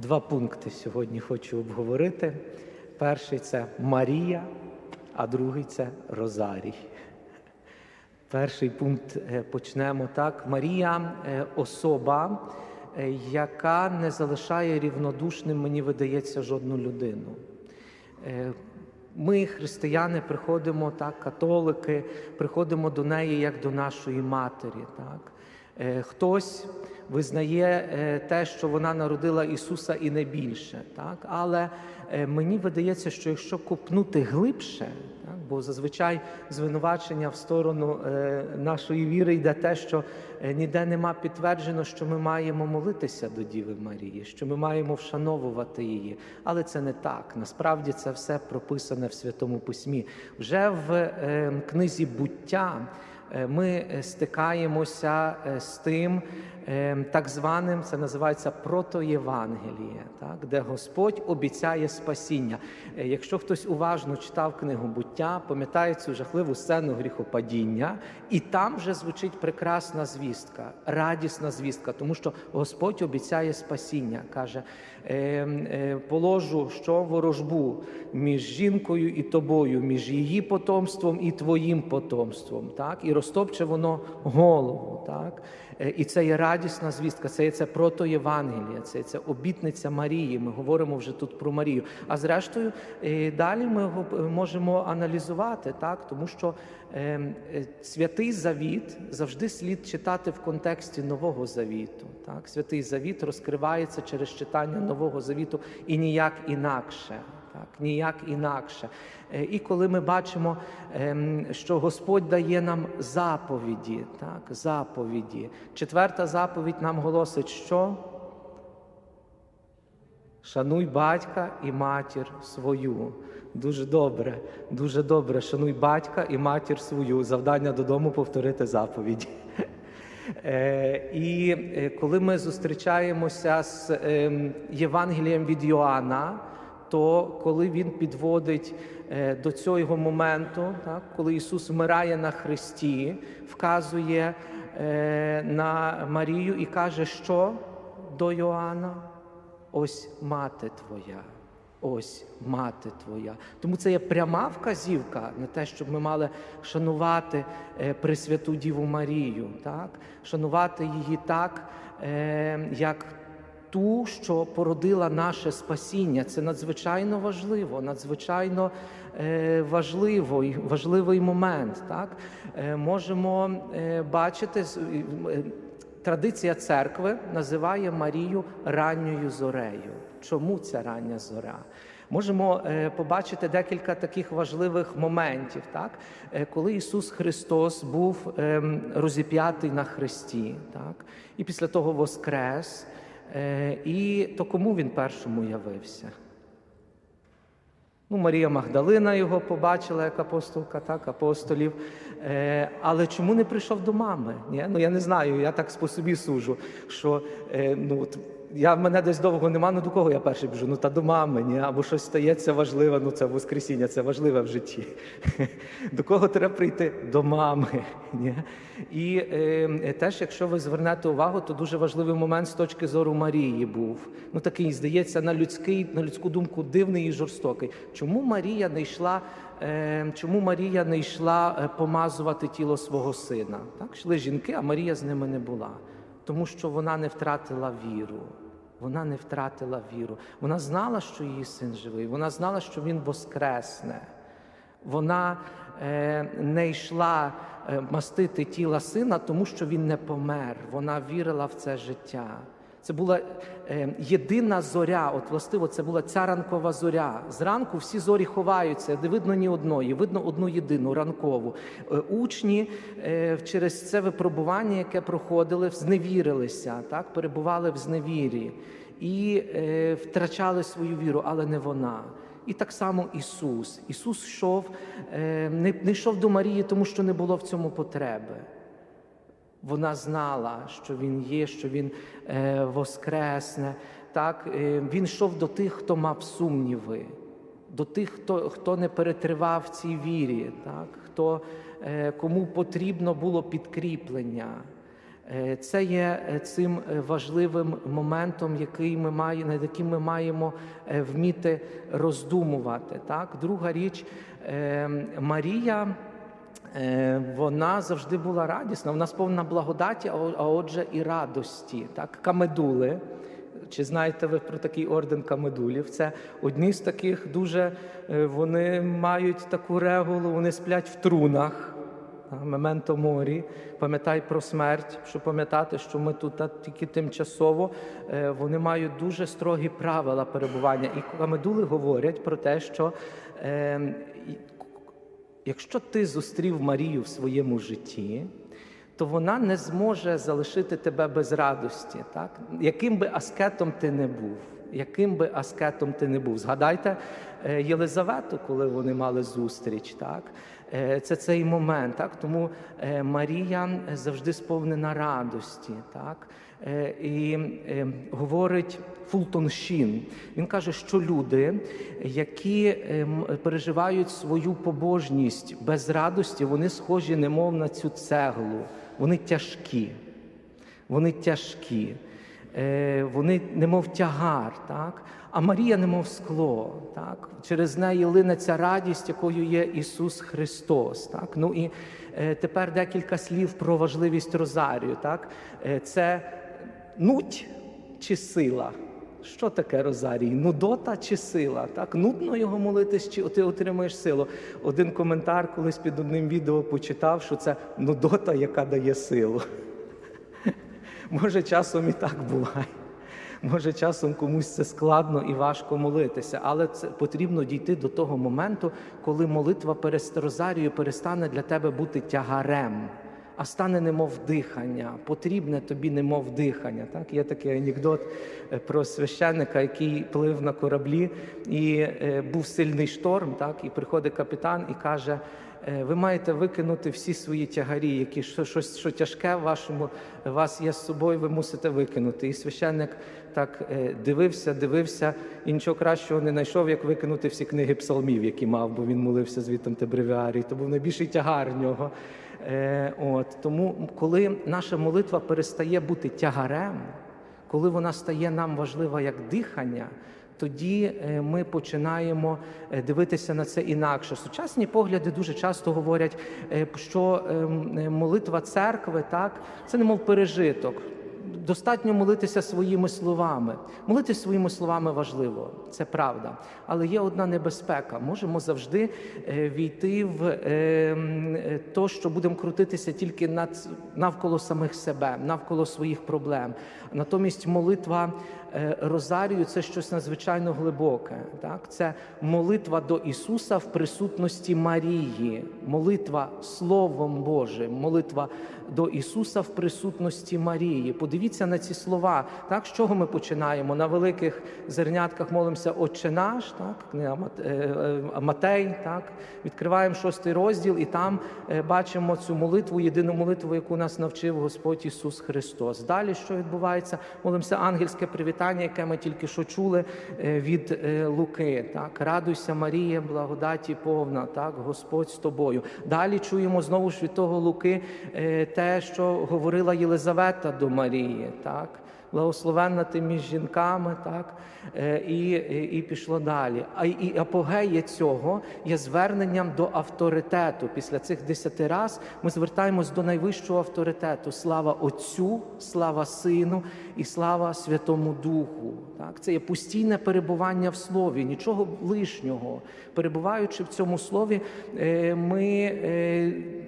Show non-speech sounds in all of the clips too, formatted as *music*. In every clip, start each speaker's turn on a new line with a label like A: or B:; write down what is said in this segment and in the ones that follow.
A: Два пункти сьогодні хочу обговорити. Перший це Марія, а другий це Розарій. Перший пункт е, почнемо так. Марія е, особа, е, яка не залишає рівнодушним, мені видається, жодну людину. Ми, християни, приходимо так, католики, приходимо до неї як до нашої матері. Так. Е, Хтось визнає е, те, що вона народила Ісуса і не більше. Так? Але е, мені видається, що якщо копнути глибше, так? бо зазвичай звинувачення в сторону нашої віри йде те, що ніде нема підтверджено, що ми маємо молитися до Діви Марії, що ми маємо вшановувати її. Але це не так. Насправді це все прописане в Святому Письмі. Вже в книзі буття. Е, Ми е, стикаємося е, з тим так званим, це називається протоєвангеліє, так, де Господь обіцяє спасіння. Якщо хтось уважно читав книгу буття, пам'ятає цю жахливу сцену гріхопадіння, і там вже звучить прекрасна звістка, радісна звістка, тому що Господь обіцяє спасіння. Каже: положу що ворожбу між жінкою і тобою, між її потомством і твоїм потомством. Так? І розтопче воно голову. Так? Е, І це є радісна звістка, це є це протоєвангелія, це, є це обітниця Марії. Ми говоримо вже тут про Марію. А зрештою, е, далі ми можемо аналізувати, так? тому що е, е, святий завіт завжди слід читати в контексті Нового Завіту. Так? Святий Завіт розкривається через читання Нового Завіту і ніяк інакше. Так, ніяк інакше. Е, І коли ми бачимо, ем, що Господь дає нам заповіді, так, заповіді. Четверта заповідь нам голосить, що шануй батька і матір свою. Дуже добре, дуже добре. Шануй батька і матір свою. Завдання додому повторити заповіді. Е, І е, коли ми зустрічаємося з ем, Євангелієм від Йоанна, то коли він підводить е, до цього моменту, так, коли Ісус вмирає на хресті, вказує е, на Марію і каже, що до Йоанна? Ось мати твоя. Ось мати твоя. Тому це є пряма вказівка на те, щоб ми мали шанувати е, Пресвяту Діву Марію, так? шанувати її так, як ту, що породила наше спасіння. Це надзвичайно важливо, надзвичайно е, важливо, і важливий момент. Так? Е, можемо е, бачити. Традиція церкви називає Марію ранньою зорею. Чому ця рання зоря? Можемо побачити декілька таких важливих моментів, так? Коли Ісус Христос був ем, розіп'ятий на хресті, так? і після того воскрес. Е, і то кому він першому явився? Ну, Марія Магдалина його побачила як апостолка, так, апостолів. Е, але чому не прийшов до мами? Ні? Ну я не знаю, я так по собі сужу, що е, ну, я, мене десь довго нема, ну до кого я перший біжу? Ну та до мами, ні? або щось стається важливе, ну це Воскресіння, це важливе в житті. *laughs* До кого треба прийти? До мами. *laughs* Ні? І е, теж, якщо ви звернете увагу, то дуже важливий момент з точки зору Марії був. Ну такий, здається, на людський, на людську думку дивний і жорстокий. Чому Марія не йшла? е, Чому Марія не йшла е, помазувати тіло свого сина? Так, йшли жінки, а Марія з ними не була. Тому що вона не втратила віру. Вона не втратила віру. Вона знала, що її син живий. Вона знала, що він воскресне. Вона е, не йшла е, мастити тіла сина, тому що він не помер. Вона вірила в це життя. Це була е, єдина зоря. От властиво, це була ця ранкова зоря. Зранку всі зорі ховаються, не видно ні одної, видно одну єдину ранкову. Е, учні е, через це випробування, яке проходили, зневірилися, так, перебували в зневірі і втрачали свою віру, але не вона. І так само Ісус. Ісус йшов, не йшов до Марії, тому що не було в цьому потреби. Вона знала, що Він є, що Він е, воскресне. Так? Е, він йшов до тих, хто мав сумніви, до тих, хто, хто не перетривав цій вірі, так? хто, е, кому потрібно було підкріплення. Е, Це є е, цим е, важливим моментом, який ми має, над яким ми маємо вміти роздумувати. Так? Друга річ, Марія. Е, Вона завжди була радісна, вона сповнена благодаті, а отже, і радості. Так? Камедули. Чи знаєте ви про такий орден камедулів? Це одні з таких дуже е, вони мають таку регулу, вони сплять в трунах. Мементо морі, пам'ятай про смерть, щоб пам'ятати, що ми тут тільки тимчасово. Е, Вони мають дуже строгі правила перебування. І камедули говорять про те, що якщо ти зустрів Марію в своєму житті, то вона не зможе залишити тебе без радості, так? яким би аскетом ти не був. Яким би аскетом ти не був. Згадайте е, Єлизавету, коли вони мали зустріч. Так? Е, Це цей момент. Так? Тому е, Марія завжди сповнена радості. Так? І говорить Фултон Шін. Він каже, що люди, які переживають свою побожність без радості, вони схожі, немов на цю цеглу. Вони тяжкі. Вони тяжкі. Е, Вони немов тягар, так? а Марія немов скло. Так? Через неї лине ця радість, якою є Ісус Христос. Так? Ну і е, тепер декілька слів про важливість Розарію. Так? Е, Це нуть чи сила? Що таке Розарій? Нудота чи сила? Так? Нудно його молитись, чи ти отримуєш силу? Один коментар колись під одним відео почитав, що це нудота, яка дає силу. Може, часом і так буває. Може, часом комусь це складно і важко молитися, але це потрібно дійти до того моменту, коли молитва Розарію перестане для тебе бути тягарем, а стане немов дихання. Потрібне тобі немов дихання. Так? Є такий анекдот е, про священника, який плив на кораблі, і е, був сильний шторм. Так? І приходить капітан і каже. Е, Ви маєте викинути всі свої тягарі, які що, щось що тяжке в вашому вас є з собою, ви мусите викинути. І священник так е, дивився, дивився і нічого кращого не знайшов, як викинути всі книги псалмів, які мав, бо він молився звітом те бревіарій. То був найбільший тягар в нього. Е, От тому, коли наша молитва перестає бути тягарем, коли вона стає нам важлива як дихання тоді е, ми починаємо е, дивитися на це інакше. Сучасні погляди дуже часто говорять, е, що ем, молитва церкви так це немов пережиток. Достатньо молитися своїми словами. Молитися своїми словами важливо, це правда. Але є одна небезпека. Можемо завжди війти в е, е, то, що будемо крутитися тільки навколо самих себе, навколо своїх проблем. Натомість молитва Розарію це щось надзвичайно глибоке. Так? Це молитва до Ісуса в присутності Марії, молитва Словом Божим, молитва до Ісуса в присутності Марії. Подивіться на ці слова. Так, з чого ми починаємо? На великих зернятках молимося Отче наш, так, е, е, Матей, так, відкриваємо шостий розділ і там е, бачимо цю молитву, єдину молитву, яку нас навчив Господь Ісус Христос. Далі що відбувається? Молимося ангельське привітання, яке ми тільки що чули е, від е, Луки. Так, радуйся, Марія, благодаті повна, так, Господь з тобою. Далі чуємо знову ж від того Луки е, те, що говорила Єлизавета до Марії. Так. Благословенна ти між жінками, так Е, і, і, пішло далі. А і апогея цього є зверненням до авторитету. Після цих десяти раз ми звертаємось до найвищого авторитету. Слава Отцю, слава Сину і слава Святому Духу. Так, це є постійне перебування в слові, нічого лишнього. Перебуваючи в цьому слові, е, ми.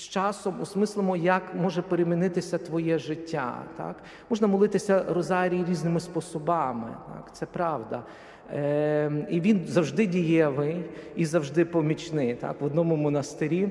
A: З часом осмислимо, як може перемінитися твоє життя. Так? Можна молитися розарій різними способами, так? це правда. Е, і він завжди дієвий і завжди помічний. Так? В одному монастирі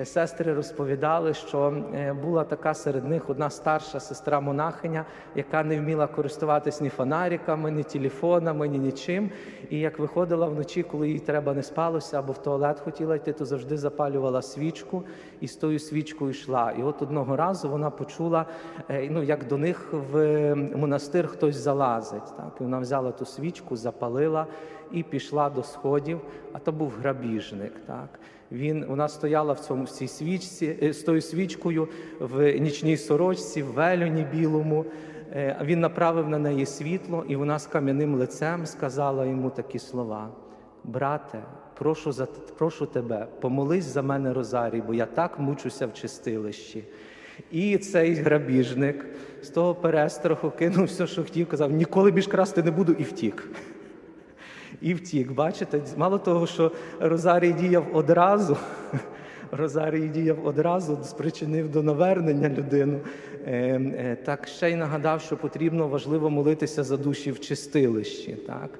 A: е, сестри розповідали, що е, була така серед них одна старша сестра монахиня, яка не вміла користуватись ні фонариками, ні телефонами, ні нічим. І як виходила вночі, коли їй треба не спалося або в туалет хотіла йти, то завжди запалювала свічку і з тою свічкою йшла. І от одного разу вона почула, е, ну як до них в монастир хтось залазить. Так? І вона взяла ту свічку, запалила. Спалила і пішла до сходів. А то був грабіжник. Так він вона стояла в цьому в цій свічці е, з тою свічкою в нічній сорочці, в велюні білому. Е, Він направив на неї світло, і вона з кам'яним лицем сказала йому такі слова: Брате, прошу за прошу тебе, помолись за мене Розарій, бо я так мучуся в чистилищі. І цей грабіжник з того перестраху кинув все, що хотів, казав: ніколи більш красти не буду, і втік. І втік. Бачите, мало того, що Розарій діяв одразу. *laughs* Розарій діяв одразу, спричинив до навернення людину. Е, е, Так ще й нагадав, що потрібно важливо молитися за душі в чистилищі. Так?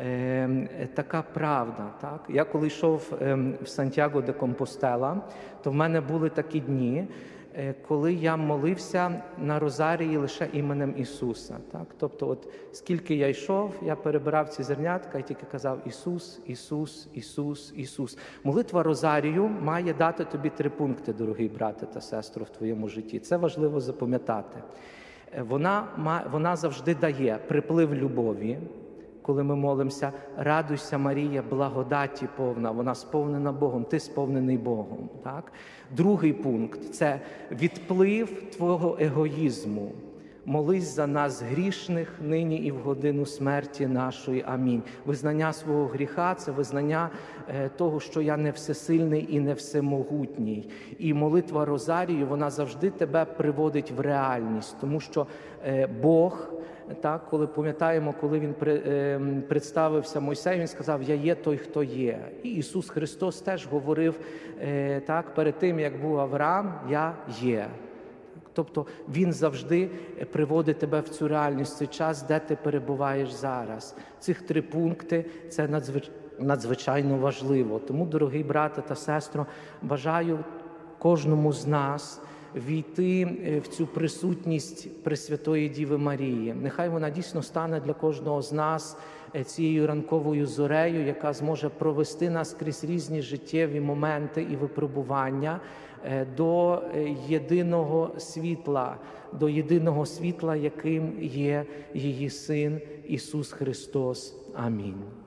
A: Е, Така правда. Так? Я коли йшов ем, в Сантьяго де Компостела, то в мене були такі дні, коли я молився на Розарії лише іменем Ісуса. Так? Тобто, от скільки я йшов, я перебирав ці зернятка і тільки казав Ісус, Ісус, Ісус, Ісус. Молитва Розарію має дати тобі три пункти, дорогий брате та сестро, в твоєму житті. Це важливо запам'ятати. Е, Вона, вона завжди дає приплив любові. Коли ми молимося, радуйся, Марія, благодаті повна, вона сповнена Богом, ти сповнений Богом. Так? Другий пункт це відплив твого егоїзму. Молись за нас грішних нині і в годину смерті нашої. Амінь. Визнання свого гріха це визнання е, того, що я не всесильний і не всемогутній. І молитва Розарію вона завжди тебе приводить в реальність, тому що е, Бог. Так, коли пам'ятаємо, коли він ем, представився Мойсею, він сказав: Я є той, хто є. І Ісус Христос теж говорив е, так перед тим, як був Авраам, я є. Тобто Він завжди приводить тебе в цю реальність, цей час, де ти перебуваєш зараз. Цих три пункти це надзвич... надзвичайно важливо. Тому, дорогий брате та сестро, бажаю кожному з нас війти е, в цю присутність Пресвятої Діви Марії. Нехай вона дійсно стане для кожного з нас е, цією ранковою зорею, яка зможе провести нас крізь різні життєві моменти і випробування е, до єдиного світла, до єдиного світла, яким є її син Ісус Христос. Амінь.